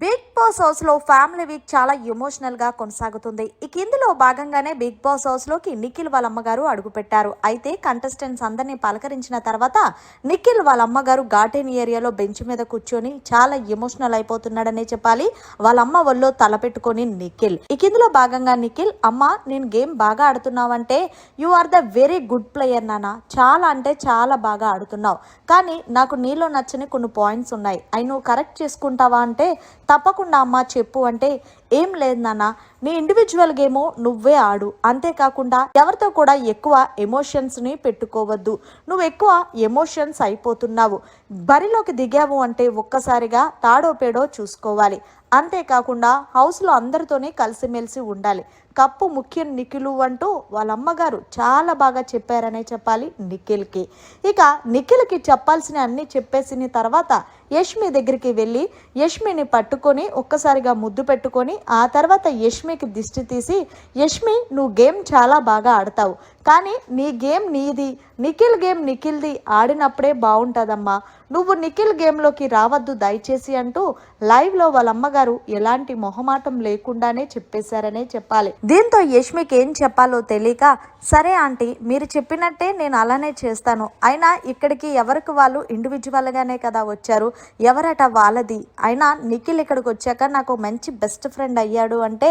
Big Boss హౌస్లో family week చాలా ఎమోషనల్గా కొనసాగుతుంది. ఇక ఇందులో భాగంగానే బిగ్ బాస్ హౌస్లోకి నిఖిల్ వాళ్ళ అమ్మగారు అడుగుపెట్టారు. అయితే కంటెస్టెంట్స్ అందరినీ పలకరించిన తర్వాత నిఖిల్ వాళ్ళ అమ్మగారు గార్డెన్ ఏరియాలో బెంచ్ మీద కూర్చొని చాలా ఎమోషనల్ అయిపోతున్నాడనే చెప్పాలి. వాళ్ళ అమ్మ ఒళ్ళో తల పెట్టుకొని నిఖిల్. ఇక ఇందులో భాగంగా నిఖిల్ అమ్మ నేను గేమ్ బాగా ఆడుతున్నావంటే you are the very good player నాన్న. చాలా అంటే చాలా బాగా ఆడుతున్నావు. కానీ నాకు నీలో నచ్చని కొన్ని పాయింట్స్ ఉన్నాయి. అవి నువ్వు కరెక్ట్ చేసుకుంటావా అంటే తప్పకుండా అమ్మ చెప్పు అంటే ఏం లేదు నాన్న నీ ఇండివిజువల్ గేమో నువ్వే ఆడు. అంతేకాకుండా ఎవరితో కూడా ఎక్కువ ఎమోషన్స్ని పెట్టుకోవద్దు. నువ్వు ఎక్కువ ఎమోషన్స్ అయిపోతున్నావు. బరిలోకి దిగావు అంటే ఒక్కసారిగా తాడో పేడో చూసుకోవాలి. అంతేకాకుండా హౌస్లో అందరితోనే కలిసిమెలిసి ఉండాలి. కప్పు ముఖ్యం నిఖిలు అంటూ వాళ్ళ అమ్మగారు చాలా బాగా చెప్పారనే చెప్పాలి నిఖిల్కి. ఇక నిఖిల్కి చెప్పాల్సిన అన్నీ చెప్పేసిన తర్వాత యష్మి దగ్గరికి వెళ్ళి యష్మిని పట్టుకొని ఒక్కసారిగా ముద్దు పెట్టుకొని ఆ తర్వాత యష్మికి దిష్టి తీసి యష్మి నువ్వు గేమ్ చాలా బాగా ఆడతావు. కానీ నీ గేమ్ నీది నిఖిల్ గేమ్ నిఖిల్ది ఆడినప్పుడే బాగుంటుందమ్మా నువ్వు నిఖిల్ గేమ్లోకి రావద్దు దయచేసి అంటూ లైవ్లో వాళ్ళ అమ్మగారు ఎలాంటి మొహమాటం లేకుండానే చెప్పేశారనే చెప్పాలి. దీంతో యష్మికి ఏం చెప్పాలో తెలియక సరే ఆంటీ మీరు చెప్పినట్టే నేను అలానే చేస్తాను. అయినా ఇక్కడికి ఎవరికి వాళ్ళు ఇండివిజువల్గానే కదా వచ్చారు? ఎవరట వాళ్ళది? అయినా నిఖిల్ ఇక్కడికి వచ్చాక నాకు మంచి బెస్ట్ ఫ్రెండ్ అయ్యాడు అంటే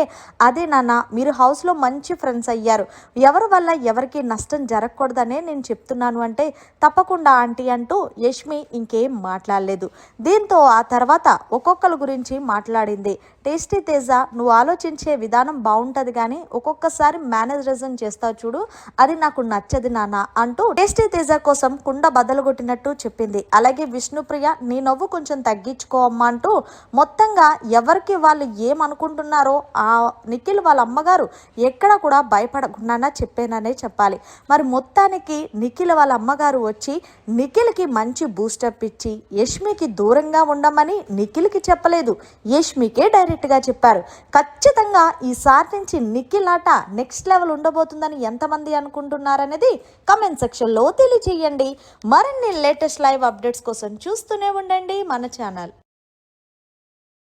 అదే నాన్న మీరు హౌస్లో మంచి ఫ్రెండ్స్ అయ్యారు. ఎవరి వల్ల ఎవరికి నష్టం జరగకూడదనే నేను చెప్తున్నాను అంటే తప్పకుండా ఆంటీ అంటూ యష్మి ఇంకేం మాట్లాడలేదు. దీంతో ఆ తర్వాత ఒక్కొక్కరి గురించి మాట్లాడింది. టేస్టీ తేజ నువ్వు ఆలోచించే విధానం బాగుంటుంది కానీ ఒక్కొక్కసారి మేనేజరిజం చేస్తావు చూడు అది నాకు నచ్చదు నాన్న అంటూ టేస్టీ తేజ కోసం కుండ బదలుగొట్టినట్టు చెప్పింది. అలాగే విష్ణుప్రియ నీ నవ్వు కొంచెం తగ్గించుకో అమ్మా అంటూ మొత్తంగా ఎవరికి వాళ్ళు ఏమనుకుంటున్నారో ఆ నిఖిల్ వాళ్ళ అమ్మగారు ఎక్కడ కూడా భయపడకుండానే చెప్పాననే చెప్పాలి. మరి మొత్తానికి నిఖిల్ వాళ్ళ అమ్మగారు వచ్చి నిఖిల్కి మంచి బూస్టప్ ఇచ్చి యష్మికి దూరంగా ఉండమని నిఖిల్కి చెప్పలేదు. యష్మికే డైరెక్ట్గా చెప్పారు. ఖచ్చితంగా ఈసారి నుంచి నిఖిల్ ఆట నెక్స్ట్ లెవెల్ ఉండబోతుందని ఎంతమంది అనుకుంటున్నారనేది కమెంట్ సెక్షన్లో తెలియచేయండి మరిన్ని లేటెస్ట్ లైవ్ అప్డేట్స్ కోసం చూస్తూనే ఉండండి మన ఛానల్.